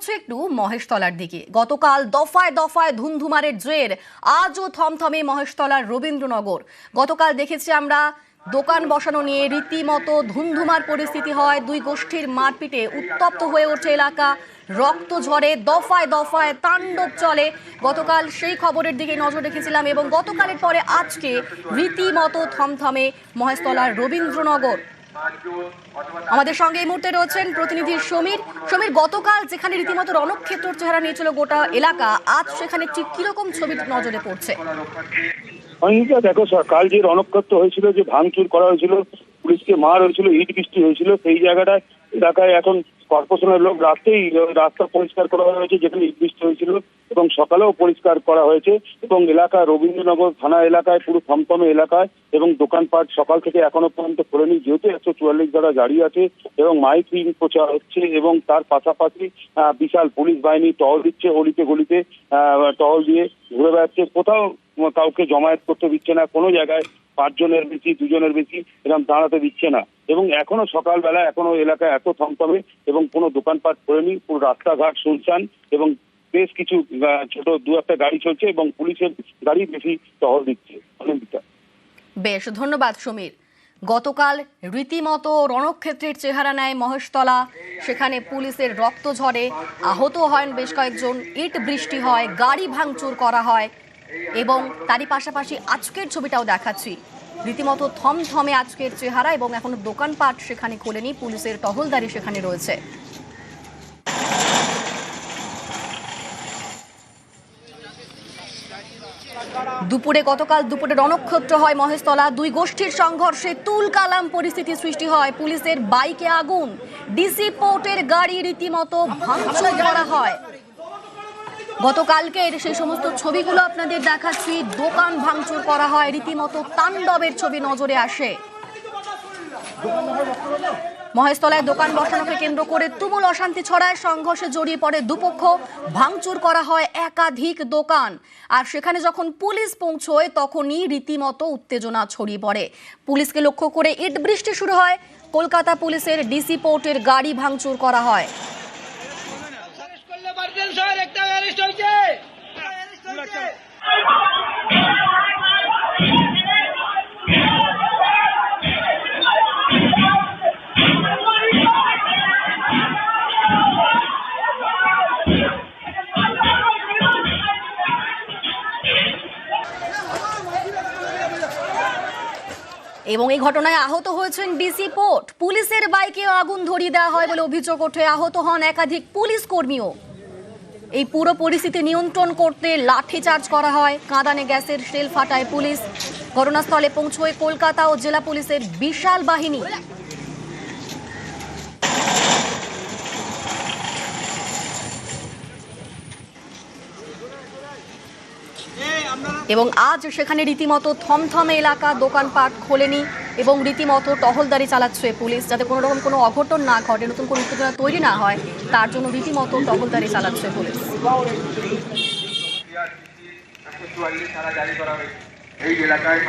হচ্ছে একটু মহেশতলার দিকে। গতকাল দফায় দফায় ধুমধুমারের জের, আজও থমথমে মহেশতলার রবীন্দ্রনগর। গতকাল দেখেছি আমরা দোকান বসানো নিয়ে রীতিমতো ধুমধুমার পরিস্থিতি হয়। দুই গোষ্ঠীর মারপিটে উত্তপ্ত হয়ে ওঠে এলাকা। রক্ত ঝরে, দফায় দফায় তাণ্ডব চলে। গতকাল সেই খবরের দিকে নজর রেখেছিলাম এবং গতকালের পরে আজকে রীতিমতো থমথমে মহেশতলার রবীন্দ্রনগর। আমাদের সঙ্গে এই মুহূর্তে রয়েছেন প্রতিনিধি সমীর। সমীর, গতকাল যেখানে রীতিমতো রণক্ষেত্র চেহারা নিয়েছিল গোটা এলাকা, আজ সেখানে ঠিক কীরকম ছবি নজরে পড়ছে? অঙ্গিকা দেখো কাল যে রণক্ষেত্র হয়েছিল, যে ভাঙচুর করা হয়েছিল, পুলিশকে মার হয়েছিল, ইট বৃষ্টি হয়েছিল, সেই জায়গাটায় এলাকায় এখন কর্পোরেশনের লোক রাতেই, রাস্তা পরিষ্কার করা হয়েছে, যেখানে ইট বৃষ্টি হয়েছিল। সকালেও পরিষ্কার করা হয়েছে এবং এলাকা রবীন্দ্রনগর থানা এলাকায় পুরো থমথমে এলাকায় এবং দোকানপাট সকাল থেকে এখনও পর্যন্ত খোলেনি। যেহেতু একশো চুয়াল্লিশ দ্বারা জারি আছে এবং মাইকিং প্রচার হচ্ছে এবং তার পাশাপাশি বিশাল পুলিশ বাহিনী টহল দিচ্ছে অলিতে গলিতে টহল দিয়ে ঘুরে বেড়াচ্ছে। কোথাও কাউকে জমায়েত করতে দিচ্ছে না, কোনো জায়গায় পাঁচজনের বেশি, দুজনের বেশি এরকম দাঁড়াতে দিচ্ছে না। এবং এখনও সকালবেলা এখনও এলাকায় এত থমথমে এবং কোনো দোকানপাট খোলেনি, পুরো রাস্তাঘাট শুনশান এবং বেশ কিছু ছোট দু একটা গাড়ি চলছে এবং পুলিশের গাড়ি বেশি টহল দিচ্ছে। বেশ, ধন্যবাদ, সমীর। গতকাল রীতিমতো রণক্ষেত্রের চেহারা নেয় মহেশতলা। সেখানে পুলিশের রক্ত ঝরে। আহত হন বেশ কয়েকজন। ইট বৃষ্টি হয়, গাড়ি ভাঙচুর করা হয় এবং তারই পাশাপাশি আজকের ছবিটাও দেখাচ্ছি। রীতিমতো থমথমে আজকের চেহারা এবং এখনও দোকানপাট সেখানে খোলেনি, পুলিশের টহলদারি সেখানে রয়েছে। দুপুরে গতকাল দুপুরে রণক্ষেত্র হয় মহেশতলা। দুই গোষ্ঠীর সংঘর্ষে তুলকালাম পরিস্থিতি সৃষ্টি হয়। পুলিশের বাইকে আগুন। ডিসি পোর্টের গাড়ি রীতিমতো ভাঙচুর করা হয়। গতকালকের সেই সমস্ত ছবিগুলো আপনাদের দেখাচ্ছি। দোকান ভাঙচুর করা হয়। রীতিমতো তাণ্ডবের ছবি নজরে আসে। মহেশতলায় দোকান বসানোকে কেন্দ্র করে তুমুল অশান্তি ছড়ায় সংঘর্ষে জড়িয়ে পড়ে দুপক্ষ। ভাঙচুর করা হয় একাধিক দোকান। আর সেখানে যখন পুলিশ পৌঁছয় তখনই রীতিমতো উত্তেজনা ছড়িয়ে পড়ে। পুলিশকে লক্ষ্য করে ইট বৃষ্টি শুরু হয়। কলকাতা পুলিশের ডিসি পোর্টের গাড়ি ভাঙচুর করা হয়। একটা এবং এই ঘটনায় আহত হয়েছেন ডিসি পোর্ট। পুলিশের বাইকে আগুন ধরিয়ে দেওয়া হয় বলে অভিযোগ ওঠে। আহত হন একাধিক পুলিশ কর্মীও। এই পুরো পরিস্থিতি নিয়ন্ত্রণ করতে লাঠি চার্জ করা হয়। কাঁদানে গ্যাসের শেল ফাটায় পুলিশ। ঘটনাস্থলে পৌঁছয় কলকাতা ও জেলা পুলিশের বিশাল বাহিনী। এবং আজ সেখানে রীতিমতো থমথমে এলাকা দোকানপাট খোলেনি এবং রীতিমতো টহলদারি চালাচ্ছে পুলিশ, যাতে কোনো রকম কোনো অঘটন না ঘটে, নতুন কোনো উত্তেজনা তৈরি না হয়, তার জন্য রীতিমতো টহলদারি চালাচ্ছে পুলিশ। এই এলাকায়